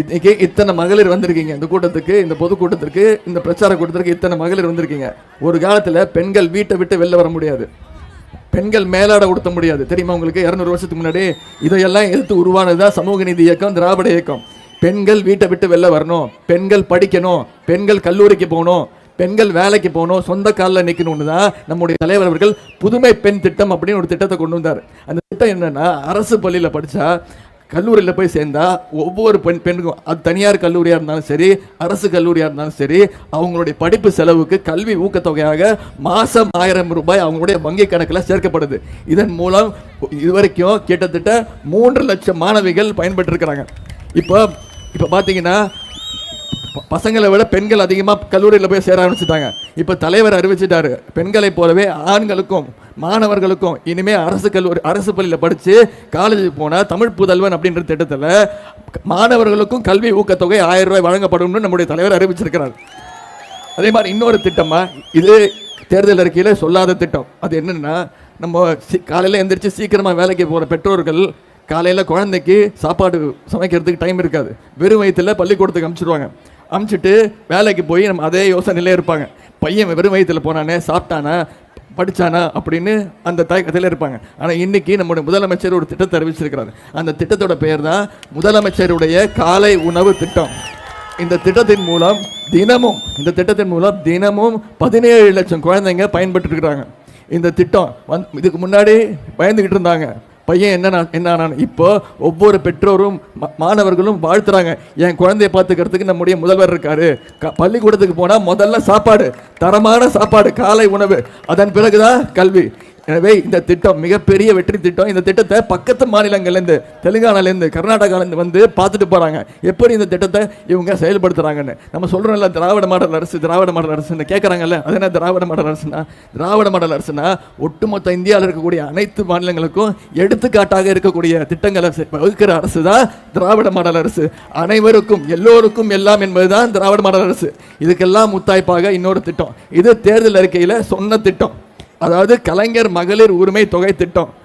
இன்னைக்கு இத்தனை மகளிர் வந்திருக்கீங்க. இந்த கூட்டத்துக்கு இந்த பொதுக்கூட்டத்திற்கு இந்த பிரச்சார கூட்டத்திற்கு இத்தனை மகளிர் வந்திருக்கீங்க. ஒரு காலத்தில் பெண்கள் வீட்டை விட்டு வெளில வர முடியாது. பெண்கள் மேலாட உடுத்த முடியாது. தெரியுமா உங்களுக்கு? இரநூறு வருஷத்துக்கு முன்னாடி இதையெல்லாம் எதிர்த்து உருவானதுதான் சமூக நீதி இயக்கம் திராவிட இயக்கம். பெண்கள் வீட்டை விட்டு வெளில வரணும். பெண்கள் படிக்கணும். பெண்கள் கல்லூரிக்கு போகணும். பெண்கள் வேலைக்கு போகணும். சொந்த காலில் நிற்கணும்னு தான் நம்முடைய தலைவர் அவர்கள் புதுமை பெண் திட்டம் அப்படின்னு ஒரு திட்டத்தை கொண்டு வந்தார். அந்த திட்டம் என்னன்னா அரசு பள்ளியில் படித்தா கல்லூரியில் போய் சேர்ந்தா ஒவ்வொரு பெண் பெண்ணுக்கும் அது தனியார் கல்லூரியாக இருந்தாலும் சரி அரசு கல்லூரியாக இருந்தாலும் சரி அவங்களுடைய படிப்பு செலவுக்கு கல்வி ஊக்கத்தொகையாக மாதம் ஆயிரம் ரூபாய் அவங்களுடைய வங்கி கணக்கில் சேர்க்கப்படுது. இதன் மூலம் இதுவரைக்கும் கிட்டத்தட்ட மூன்று லட்சம் மாணவிகள் பயன்பெற்றிருக்கிறாங்க. இப்போ இப்போ பார்த்தீங்கன்னா பசங்களை விட பெண்கள் அதிகமாக கல்லூரியில் போய் சேர ஆரம்பிச்சிட்டாங்க. இப்போ தலைவர் அறிவிச்சிட்டாரு. பெண்களைப் போலவே ஆண்களுக்கும் மாணவர்களுக்கும் இனிமே அரசு கல்லூரி அரசு பள்ளியில் படித்து காலேஜுக்கு போனால் தமிழ் புதல்வன் அப்படின்ற திட்டத்தில் மாணவர்களுக்கும் கல்வி ஊக்கத்தொகை ஆயிரம் ரூபாய் வழங்கப்படும்னு நம்முடைய தலைவர் அறிவிச்சிருக்கிறார். அதே மாதிரி இன்னொரு திட்டமா இது தேர்தல் அறிக்கையில் சொல்லாத திட்டம். அது என்னென்னா நம்ம சி காலையில் எந்திரிச்சு சீக்கிரமாக வேலைக்கு போகிற பெற்றோர்கள் காலையில் குழந்தைக்கு சாப்பாடு சமைக்கிறதுக்கு டைம் இருக்காது. வெறும் வயிற்றில் பள்ளிக்கூடத்துக்கு அமுச்சிடுவாங்க அமுச்சிட்டு வேலைக்கு போய் நம்ம அதே யோசனையிலே இருப்பாங்க. பையன் வெறும் வயிற்றில் போனானே சாப்பிட்டானா படித்தானா அப்படின்னு அந்த தயக்கத்தில் இருப்பாங்க. ஆனால் இன்னைக்கு நம்முடைய முதலமைச்சர் ஒரு திட்டத்தை அறிவிச்சிருக்கிறார். அந்த திட்டத்தோட பெயர் தான் முதலமைச்சருடைய காலை உணவு திட்டம். இந்த திட்டத்தின் மூலம் தினமும் இந்த திட்டத்தின் மூலம் தினமும் பதினேழு லட்சம் குழந்தைங்க பயன்பட்டு இருக்கிறாங்க இந்த திட்டம் வந் இதுக்கு முன்னாடி பயந்துக்கிட்டு இருந்தாங்க. பையன் என்ன என்ன ஆனான் இப்போ ஒவ்வொரு பெற்றோரும் மாணவர்களும் வாழ்த்துறாங்க. என் குழந்தைய பார்த்துக்கிறதுக்கு நம்முடைய முதல்வர் இருக்காரு. க- பள்ளிக்கூடத்துக்கு போனால் முதல்ல சாப்பாடு தரமான சாப்பாடு காலை உணவு. அதன் பிறகுதான் கல்வி. எனவே இந்த திட்டம் மிகப்பெரிய வெற்றி திட்டம். இந்த திட்டத்தை பக்கத்து மாநிலங்கள்லேருந்து தெலுங்கானாலேருந்து கர்நாடகாலேருந்து வந்து பார்த்துட்டு போகிறாங்க எப்படி இந்த திட்டத்தை இவங்க செயல்படுத்துகிறாங்கன்னு நம்ம சொல்கிறோம்ல திராவிட மாடல் அரசு திராவிட மாடல் அரசுன்னு கேட்குறாங்கல்ல அது என்ன திராவிட மாடல் அரசுனா திராவிட மாடல் அரசுனா ஒட்டுமொத்த இந்தியாவில் இருக்கக்கூடிய அனைத்து மாநிலங்களுக்கும் எடுத்துக்காட்டாக இருக்கக்கூடிய திட்டங்களை வகுக்கிற அரசு தான் திராவிட மாடல் அரசு. அனைவருக்கும் எல்லோருக்கும் எல்லாம் என்பதுதான் திராவிட மாடல் அரசு. இதுக்கெல்லாம் முத்தாய்ப்பாக இன்னொரு திட்டம். இது தேர்தல் அறிக்கையில் சொன்ன திட்டம். அதாவது கலைஞர் மகளிர் உரிமை தொகை திட்டம்.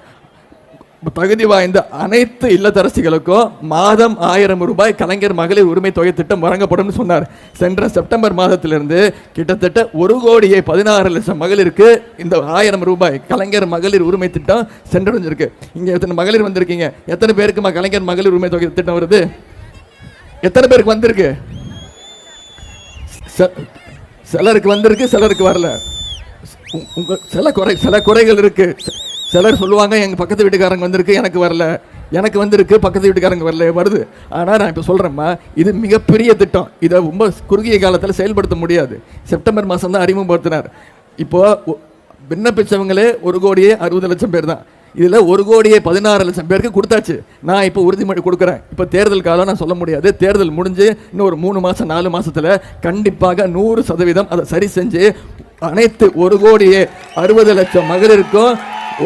தகுதி வாய்ந்த அனைத்து இல்லத்தரசிகளுக்கும் மாதம் ஆயிரம் ரூபாய் கலைஞர் மகளிர் உரிமை தொகை திட்டம் வழங்கப்படும் சொன்னார். சென்ற செப்டம்பர் மாதத்திலிருந்து கிட்டத்தட்ட ஒரு கோடியே பதினாறு லட்சம் மகளிருக்கு இந்த ஆயிரம் ரூபாய் கலைஞர் மகளிர் உரிமை திட்டம் சென்றடைஞ்சிருக்கு. இங்கே எத்தனை மகளிர் வந்திருக்கீங்க? எத்தனை பேருக்குமா கலைஞர் மகளிர் உரிமை தொகை திட்டம் வருது? எத்தனை பேருக்கு வந்திருக்கு? ச- சிலருக்கு வந்திருக்கு சிலருக்கு வரல. உங்கள் சில குறை சில குறைகள் இருக்குது சிலர் சொல்லுவாங்க எங்கள் பக்கத்து வீட்டுக்காரங்க வந்திருக்கு எனக்கு வரல. எனக்கு வந்திருக்கு பக்கத்து வீட்டுக்காரங்க வரல வருது. ஆனால் நான் இப்போ சொல்கிறேம்மா இது மிகப்பெரிய திட்டம். இதை ரொம்ப குறுகிய காலத்தில் செயல்படுத்த முடியாது. செப்டம்பர் மாதம் தான் அறிமுகப்படுத்தினார். இப்போது விண்ணப்பித்தவங்களே ஒரு கோடியே அறுபது லட்சம் பேர் தான். இதில் ஒரு கோடியே பதினாறு லட்சம் பேருக்கு கொடுத்தாச்சு. நான் இப்போ உறுதிமொழி கொடுக்குறேன். இப்போ தேர்தல் காலம் நான் சொல்ல முடியாது. தேர்தல் முடிஞ்சு இன்னும் ஒரு மூணு மாதம் நாலு மாதத்தில் கண்டிப்பாக நூறு சதவீதம் அதை சரி செஞ்சு அனைத்து ஒரு கோடியே அறுபது லட்சம் மகளிருக்கும்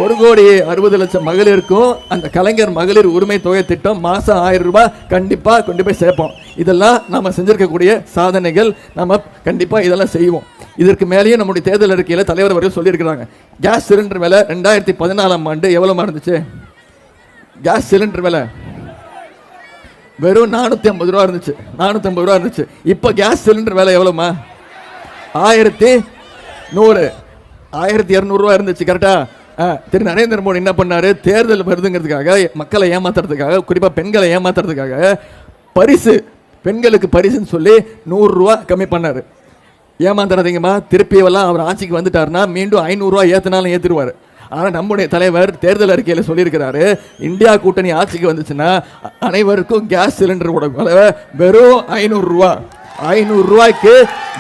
ஒரு கோடியே அறுபது லட்சம் மகளிருக்கும் அந்த கலைஞர் மகளிர் உரிமை தொகை திட்டம் மாதம் ஆயிரம் ரூபாய் கண்டிப்பாக கொண்டு போய் சேர்ப்போம். இதெல்லாம் நம்ம செஞ்சிருக்கக்கூடிய சாதனைகள். நம்ம கண்டிப்பாக இதெல்லாம் செய்வோம். இதற்கு மேலேயும் நம்முடைய தேர்தல் அறிக்கையில் தலைவர் அவர்கள் சொல்லியிருக்கிறாங்க. கேஸ் சிலிண்டர் விலை ரெண்டாயிரத்தி பதினாலாம் ஆண்டு எவ்வளோ இருந்துச்சு கேஸ் சிலிண்டர் விலை வெறும் நானூற்றி ஐம்பது ரூபா இருந்துச்சு. நானூற்றி ஐம்பது ரூபா இருந்துச்சு. இப்போ கேஸ் சிலிண்டர் விலை எவ்வளோமா ஆயிரத்தி நூறு. ஆயிரத்தி இரநூறுவா இருந்துச்சு கரெக்டா திரு நரேந்திர மோடி என்ன பண்ணாரு? தேர்தல் வருதுங்கிறதுக்காக மக்களை ஏமாத்துறதுக்காக குறிப்பாக பெண்களை ஏமாத்துறதுக்காக பரிசு பெண்களுக்கு பரிசுன்னு சொல்லி நூறுரூவா கம்மி பண்ணார். ஏமாந்துடாதீங்கம்மா திருப்பியெல்லாம் அவர் ஆட்சிக்கு வந்துட்டாருன்னா மீண்டும் ஐநூறுரூவா ஏற்றினாலும் ஏற்றிடுவார் ஆனால் நம்முடைய தலைவர் தேர்தல் அறிக்கையில் சொல்லியிருக்கிறாரு இந்தியா கூட்டணி ஆட்சிக்கு வந்துச்சுன்னா அனைவருக்கும் கேஸ் சிலிண்டரோட விலை வெறும் ஐநூறுரூவா ஐநூறு ரூபாய்க்கு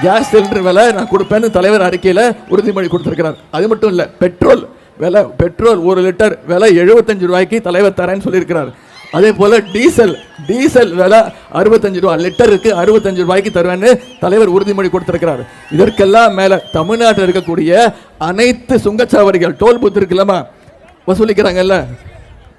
கேஸ் சிலிண்டர் விலை நான் கொடுப்பேன்னு தலைவர் அறிக்கையில் உறுதிமொழி கொடுத்துருக்கிறார். அது மட்டும் இல்லை பெட்ரோல் விலை பெட்ரோல் ஒரு லிட்டர் விலை எழுபத்தஞ்சு ரூபாய்க்கு தலைவர் தரேன்னு சொல்லியிருக்கிறார். அதே போல் டீசல் டீசல் விலை அறுபத்தஞ்சு ரூபா லிட்டருக்கு அறுபத்தஞ்சு ரூபாய்க்கு தருவேன்னு தலைவர் உறுதிமொழி கொடுத்திருக்கிறார். இதற்கெல்லாம் மேலே தமிழ்நாட்டில் இருக்கக்கூடிய அனைத்து சுங்கச்சாவடிகள் டோல் பூத் இருக்குல்லமா வசூலிக்கிறாங்கல்ல?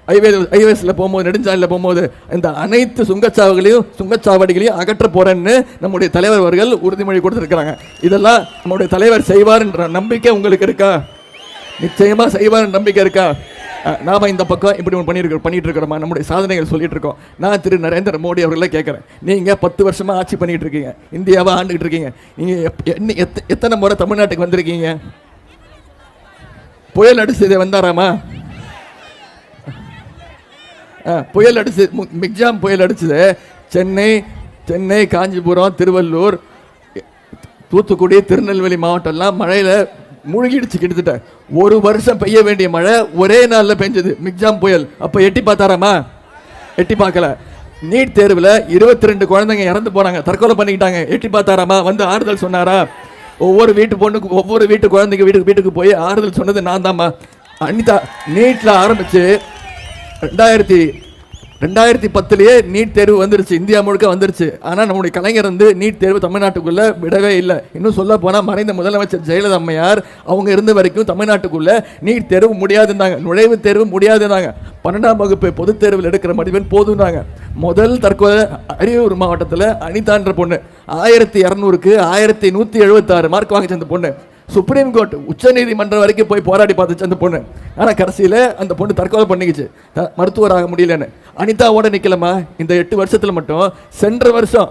ஹைவே ஐவேஸில் போகும்போது நெடுஞ்சாலையில் போகும்போது இந்த அனைத்து சுங்கச்சாவடிகளையும் சுங்கச்சாவடிகளையும் அகற்ற போகிறேன்னு நம்முடைய தலைவர் அவர்கள் உறுதிமொழி கொடுத்துருக்குறாங்க. இதெல்லாம் நம்முடைய தலைவர் செய்வார்ன்ற நம்பிக்கை உங்களுக்கு இருக்கா? நிச்சயமாக செய்வார் நம்பிக்கை இருக்கா? நாம் நாம இந்த பக்கம் இப்படி ஒன்று பண்ணியிருக்கோம் பண்ணிட்டு இருக்கிறோமா நம்முடைய சாதனைகள் சொல்லிட்டு இருக்கோம் நான் திரு நரேந்திர மோடி அவர்களை கேட்குறேன். நீங்க பத்து வருஷமா ஆட்சி பண்ணிட்டு இருக்கீங்க இந்தியாவை ஆண்டுகிட்டு இருக்கீங்க நீங்க என்ன- எத்தனை முறை தமிழ்நாட்டுக்கு வந்திருக்கீங்க? புயல் அடிச்சதை வந்தாராமா? புயல் அடிச்சு மிக்ஜாம் புயல் அடிச்சது. சென்னை சென்னை காஞ்சிபுரம் திருவள்ளூர் தூத்துக்குடி திருநெல்வேலி மாவட்டம்லாம் மழையில் மூழ்கிடுச்சு கிட்டத்தட்ட. ஒரு வருஷம் பெய்ய வேண்டிய மழை ஒரே நாளில் பெஞ்சது. மிக்ஜாம் புயல். அப்போ எட்டி பார்த்தாராமா? எட்டி பார்க்கல. நீட் தேர்வில் இருபத்தி ரெண்டு குழந்தைங்க இறந்து போனாங்க. தற்கொலை பண்ணிக்கிட்டாங்க. எட்டி பார்த்தாராமா? வந்து ஆறுதல் சொன்னாரா? ஒவ்வொரு வீட்டு பொண்ணுக்கு ஒவ்வொரு வீட்டு குழந்தைங்க வீட்டுக்கு வீட்டுக்கு போய் ஆறுதல் சொன்னது நான் தாம்மா அனிதா நீட்டில் ஆரம்பித்து ரெண்டாயிரத்தி ரெண்டாயிரத்தி பத்துலேயே நீட் தேர்வு வந்துருச்சு. இந்தியா முழுக்க வந்துருச்சு. ஆனால் நம்முடைய கலைஞர் வந்து நீட் தேர்வு தமிழ்நாட்டுக்குள்ளே விடவே இல்லை. இன்னும் சொல்ல போனால் மறைந்த முதலமைச்சர் ஜெயலலிதா அம்மையார் அவங்க இருந்த வரைக்கும் தமிழ்நாட்டுக்குள்ளே நீட் தேர்வு முடியாதுன்னாங்க. நுழைவுத் தேர்வு முடியாதுன்னாங்க. பன்னெண்டாம் வகுப்பு பொதுத் தேர்வில் எடுக்கிற மதிப்பெண் போதும்னாங்க. முதல் தற்கொலை அரியலூர் மாவட்டத்தில் அனிதான்ற பொண்ணு. ஆயிரத்தி இரநூறுக்கு ஆயிரத்தி நூற்றி எழுபத்தாறு மார்க் வாங்கிச்சு அந்த பொண்ணு. சுப்ரீம் கோர்ட் உச்சநீதிமன்றம் வரைக்கும் போய் போராடி பார்த்துச்சு அந்த பொண்ணு. ஆனால் கடைசியில் அந்த பொண்ணு தற்கொலை பண்ணிக்கிச்சு. மருத்துவராக முடியலன்னு. அனிதாவோட நிற்கலம்மா இந்த எட்டு வருஷத்தில் மட்டும் சென்ற வருஷம்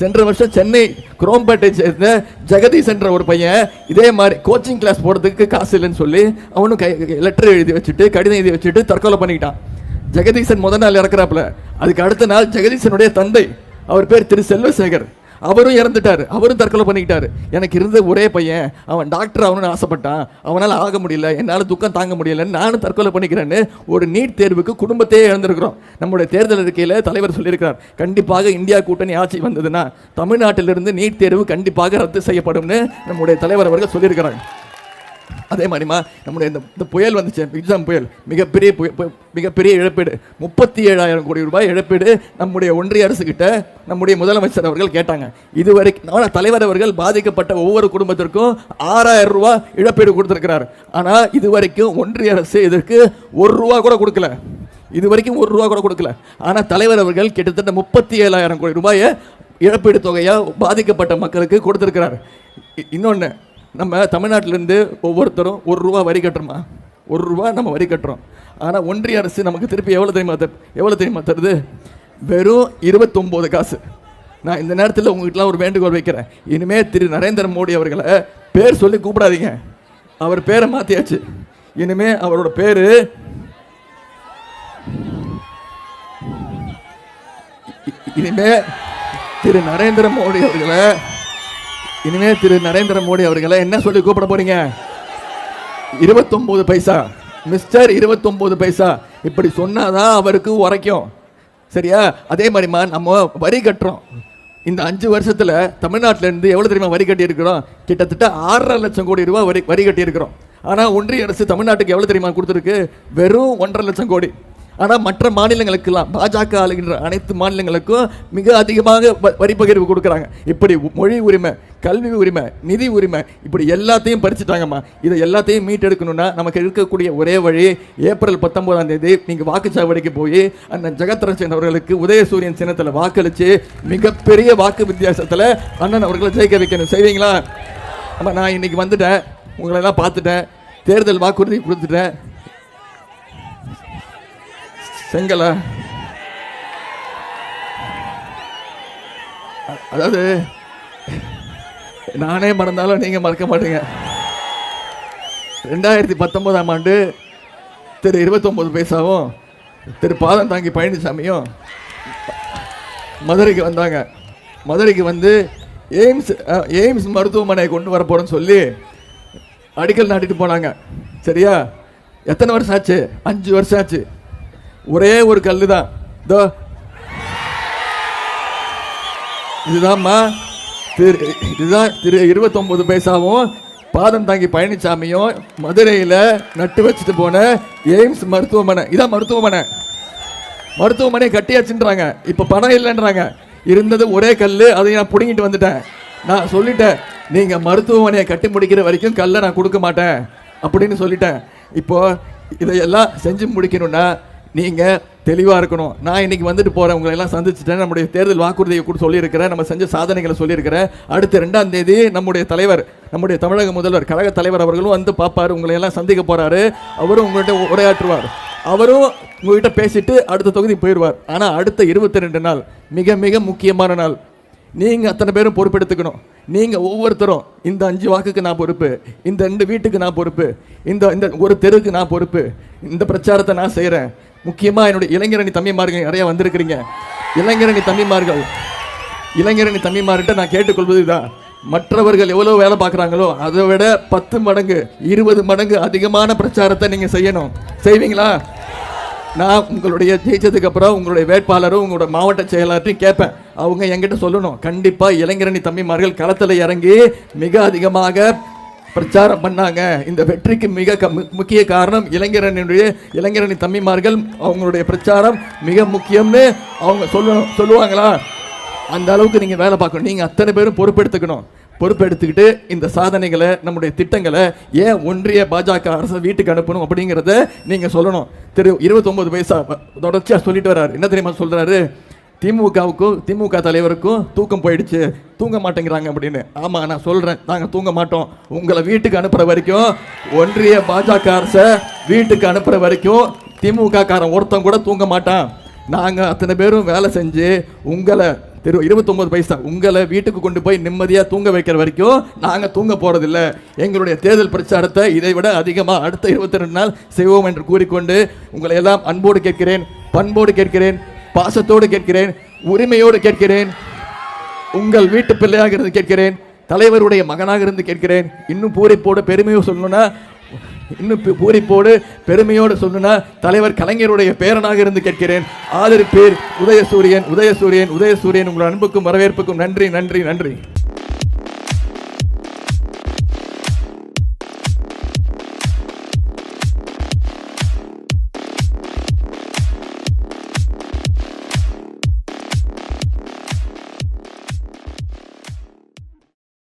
சென்ற வருஷம் சென்னை குரோம்பேட்டை சேர்ந்த ஜெகதீஷ் என்ற ஒரு பையன் இதே மாதிரி கோச்சிங் கிளாஸ் போகிறதுக்கு காசு இல்லைன்னு சொல்லி அவனும் கை லெட்டர் எழுதி வச்சுட்டு கடிதம் எழுதி வச்சுட்டு தற்கொலை பண்ணிக்கிட்டான். ஜெகதீசன் முத நாள் இறக்குறாப்புல. அதுக்கு அடுத்த நாள் ஜெகதீசனுடைய தந்தை அவர் பேர் திரு செல்வசேகர் அவரும் இறந்துட்டாரு அவரும் தற்கொலை பண்ணிக்கிட்டாரு. எனக்கு இருந்த ஒரே பையன் அவன் டாக்டர் ஆகணும்னு ஆசைப்பட்டான். அவனால் ஆக முடியல என்னால் துக்கம் தாங்க முடியலன்னு நானும் தற்கொலை பண்ணிக்கிறேன்னு ஒரு நீட் தேர்வுக்கு குடும்பத்தையே இழந்திருக்கிறோம். நம்முடைய தேர்தல் அறிக்கையில் தலைவர் சொல்லியிருக்கிறார் கண்டிப்பாக இந்தியா கூட்டணி ஆட்சி வந்ததுன்னா தமிழ்நாட்டிலிருந்து நீட் தேர்வு கண்டிப்பாக ரத்து செய்யப்படும்னு நம்முடைய தலைவர் அவர்கள் சொல்லியிருக்கிறாங்க அதே மாதிரிமா நம்முடைய இந்த இந்த புயல் வந்துச்சு எக்ஸாம் புயல். மிகப்பெரிய புயல் மிகப்பெரிய இழப்பீடு. முப்பத்தி ஏழாயிரம் கோடி ரூபாய் இழப்பீடு நம்முடைய ஒன்றிய அரசுக்கிட்ட நம்முடைய முதலமைச்சர் அவர்கள் கேட்டாங்க. இதுவரைக்கும் ஆனால் தலைவர் அவர்கள் பாதிக்கப்பட்ட ஒவ்வொரு குடும்பத்திற்கும் ஆறாயிரம் ரூபாய் இழப்பீடு கொடுத்துருக்கிறார். ஆனால் இதுவரைக்கும் ஒன்றிய அரசு இதற்கு ஒரு ரூபா கூட கொடுக்கல. இது வரைக்கும் ஒரு ரூபா கூட கொடுக்கல. ஆனால் தலைவர் அவர்கள் கிட்டத்தட்ட முப்பத்தி ஏழாயிரம் கோடி ரூபாயை இழப்பீடு தொகையாக பாதிக்கப்பட்ட மக்களுக்கு கொடுத்துருக்கிறார். இ- நம்ம தமிழ்நாட்டிலேருந்து ஒவ்வொருத்தரும் ஒரு ரூபா வரி கட்டுறோமா? ஒரு ரூபா நம்ம வரி கட்டுறோம். ஆனால் ஒன்றிய அரசு நமக்கு திருப்பி எவ்வளோ தெரியுமா தரு எவ்வளோ தெரியுமா தருது? வெறும் இருபத்தொம்போது காசு. நான் இந்த நேரத்தில் உங்ககிட்டலாம் ஒரு வேண்டுகோள் வைக்கிறேன். இனிமேல் திரு நரேந்திர மோடி அவர்களை பேர் சொல்லி கூப்பிடாதீங்க. அவர் பேரை மாற்றியாச்சு இனிமே அவரோட பேர் இனிமே திரு நரேந்திர மோடி அவர்களை இனிமே திரு நரேந்திர மோடி அவர்களை என்ன சொல்லி கூப்பிட போறீங்க? இருபத்தொன்பது பைசா. மிஸ்டர் இருபத்தொன்பது பைசா. இப்படி சொன்னாதான் அவருக்கு உரைக்கும். சரியா? அதே மாதிரிமா நம்ம வரி கட்டுறோம். இந்த அஞ்சு வருஷத்தில் தமிழ்நாட்டிலேருந்து எவ்வளோ தெரியுமா வரி கட்டி இருக்கிறோம் கிட்டத்தட்ட ஆறரை லட்சம் கோடி ரூபா வரி வரி கட்டியிருக்கிறோம். ஆனால் ஒன்றிய அரசு தமிழ்நாட்டுக்கு எவ்வளோ தெரியுமா கொடுத்துருக்கு? வெறும் ஒன்றரை லட்சம் கோடி. ஆனால் மற்ற மாநிலங்களுக்கெல்லாம் பாஜக ஆளுகின்ற அனைத்து மாநிலங்களுக்கும் மிக அதிகமாக வ- வரி பகிர்வு கொடுக்குறாங்க. இப்படி மொழி உரிமை கல்வி உரிமை நிதி உரிமை இப்படி எல்லாத்தையும் பறிச்சுட்டாங்கம்மா. இதை எல்லாத்தையும் மீட்டெடுக்கணும்னா நமக்கு இருக்கக்கூடிய ஒரே வழி ஏப்ரல் பத்தொன்பதாம் தேதி நீங்கள் வாக்குச்சாவடிக்கு போய் அண்ணன் ஜெகத்ரட்சன் அவர்களுக்கு உதயசூரியன் சின்னத்தில் வாக்களித்து மிகப்பெரிய வாக்கு வித்தியாசத்தில் அண்ணன் அவர்களை ஜெயிக்க வைக்கணும். செய்வீங்களா? ஆமாம் நான் இன்னைக்கு வந்துட்டேன். உங்களெல்லாம் பார்த்துட்டேன். தேர்தல் வாக்குறுதி கொடுத்துட்டேன். செங்கலா. அதாவது நானே மறந்தாலும் நீங்கள் மறக்க மாட்டீங்க. ரெண்டாயிரத்தி பத்தொன்பதாம் ஆண்டு திரு இருபத்தொம்போது பைசாவும் திரு பாதம் தாங்கி பழனிசாமியும் மதுரைக்கு வந்தாங்க. மதுரைக்கு வந்து எய்ம்ஸ் எய்ம்ஸ் மருத்துவமனை கொண்டு வர சொல்லி அடிக்கல் நாட்டிட்டு போனாங்க. சரியா? எத்தனை வருஷம் ஆச்சு? அஞ்சு வருஷம் ஆச்சு. ஒரே ஒரு கல்லு தான் இதோ. இதுதான்மா திரு இதுதான் திரு இருபத்தொம்பது பைசாவும் பாதம் தாங்கி பழனிசாமியும் மதுரையில் நட்டு வச்சுட்டு போன எய்ம்ஸ் மருத்துவமனை. இதான் மருத்துவமனை. மருத்துவமனை கட்டியாச்சுன்றாங்க. இப்போ பணம் இல்லைன்றாங்க. இருந்தது ஒரே கல் அதை நான் பிடுங்கிட்டு வந்துட்டேன். நான் சொல்லிட்டேன் நீங்கள் மருத்துவமனையை கட்டி முடிக்கிற வரைக்கும் கல்லை நான் கொடுக்க மாட்டேன். அப்படின்னு சொல்லிட்டேன். இப்போது இதையெல்லாம் செஞ்சு முடிக்கணும்னா நீங்கள் தெளிவாக இருக்கணும். நான் இன்னைக்கு வந்துட்டு போகிறேன் உங்களை எல்லாம் சந்திச்சுட்டேன். நம்முடைய தேர்தல் வாக்குறுதியை கூட சொல்லியிருக்கிறேன். நம்ம செஞ்ச சாதனைகளை சொல்லியிருக்கிறேன். அடுத்த ரெண்டாம் தேதி நம்முடைய தலைவர் நம்முடைய தமிழக முதல்வர் கழக தலைவர் அவர்களும் வந்து பார்ப்பாரு. உங்களை எல்லாம் சந்திக்க போறாரு. அவரும் உங்கள்கிட்ட உரையாற்றுவார். அவரும் உங்ககிட்ட பேசிட்டு அடுத்த தொகுதி போயிடுவார். ஆனால் அடுத்த இருபத்தி ரெண்டு நாள் மிக மிக முக்கியமான நாள். நீங்கள் அத்தனை பேரும் பொறுப்பெடுத்துக்கணும். நீங்கள் ஒவ்வொருத்தரும் இந்த அஞ்சு வாக்குக்கு நான் பொறுப்பு இந்த ரெண்டு வீட்டுக்கு நான் பொறுப்பு இந்த இந்த ஒரு தெருவுக்கு நான் பொறுப்பு இந்த பிரச்சாரத்தை நான் செய்கிறேன் முக்கியமாக என்னுடைய இளைஞரணி தம்பிமார்கள் நிறைய வந்திருக்கிறீங்க. இளைஞரணி தம்பிமார்கள் இளைஞரணி தம்பிமார்கிட்ட நான் கேட்டுக்கொள்வது தான் மற்றவர்கள் எவ்வளோ வேலை பார்க்குறாங்களோ அதை விட பத்து மடங்கு இருபது மடங்கு அதிகமான பிரச்சாரத்தை நீங்கள் செய்யணும். செய்வீங்களா? நான் உங்களுடைய ஜெயிச்சதுக்கு அப்புறம் உங்களுடைய வேட்பாளரும் உங்களோட மாவட்ட செயலாற்றையும் கேட்பேன். அவங்க என்கிட்ட சொல்லணும். கண்டிப்பாக இளைஞரணி தம்பிமார்கள் களத்தில் இறங்கி மிக அதிகமாக பிரச்சாரம் பண்ணாங்க. இந்த வெற்றிக்கு மிக க- முக்கிய காரணம் இளைஞரனுடைய இளைஞரணி தம்பிமார்கள் அவங்களுடைய பிரச்சாரம் மிக முக்கியம்னு அவங்க சொல்லணும் சொல்லுவாங்களா? அந்த அளவுக்கு நீங்கள் வேலை பார்க்கணும். நீங்கள் அத்தனை பேரும் பொறுப்பெடுத்துக்கணும். பொறுப்பெடுத்துக்கிட்டு இந்த சாதனைகளை நம்முடைய திட்டங்களை ஏன் ஒன்றிய பாஜக அரசு வீட்டுக்கு அனுப்பணும் அப்படிங்கிறத நீங்கள் சொல்லணும். திரு இருபத்தொம்பது வயசா தொடர்ச்சியாக சொல்லிட்டு வர்றாரு. என்ன தெரியுமா சொல்கிறாரு திமுகவுக்கும் திமுக தலைவருக்கும் தூக்கம் போயிடுச்சு. தூங்க மாட்டேங்கிறாங்க அப்படின்னு. ஆமாம் நான் சொல்கிறேன் நாங்கள் தூங்க மாட்டோம். உங்களை வீட்டுக்கு அனுப்புகிற வரைக்கும் ஒன்றிய பாஜக அரசை வீட்டுக்கு அனுப்புகிற வரைக்கும் திமுக காரன் ஒருத்தன் கூட தூங்க மாட்டான். நாங்கள் அத்தனை பேரும் வேலை செஞ்சு உங்களை திரு இருபத்தொம்பது பைசா உங்களை வீட்டுக்கு கொண்டு போய் நிம்மதியாக தூங்க வைக்கிற வரைக்கும் நாங்கள் தூங்க போகிறதில்ல எங்களுடைய தேர்தல் பிரச்சாரத்தை இதை விட அதிகமாக அடுத்த இருபத்தி ரெண்டு நாள் செய்வோம் என்று கூறிக்கொண்டு உங்களை எல்லாம் அன்போடு கேட்கிறேன் பண்போடு கேட்கிறேன். பாசத்தோடு கேட்கிறேன் உரிமையோடு கேட்கிறேன் உங்கள் வீட்டு பிள்ளையாக இருந்து கேட்கிறேன் தலைவருடைய மகனாக இருந்து கேட்கிறேன். இன்னும் பூரிப்போடு பெருமையோ சொல்லணும்னா இன்னும் பூரிப்போடு பெருமையோடு சொல்லணும்னா தலைவர் கலைஞருடைய பேரனாக இருந்து கேட்கிறேன். ஆதரிப்பேர் உதயசூரியன் உதயசூரியன் உதயசூரியன் உங்கள் அன்புக்கும் வரவேற்புக்கும் நன்றி நன்றி நன்றி.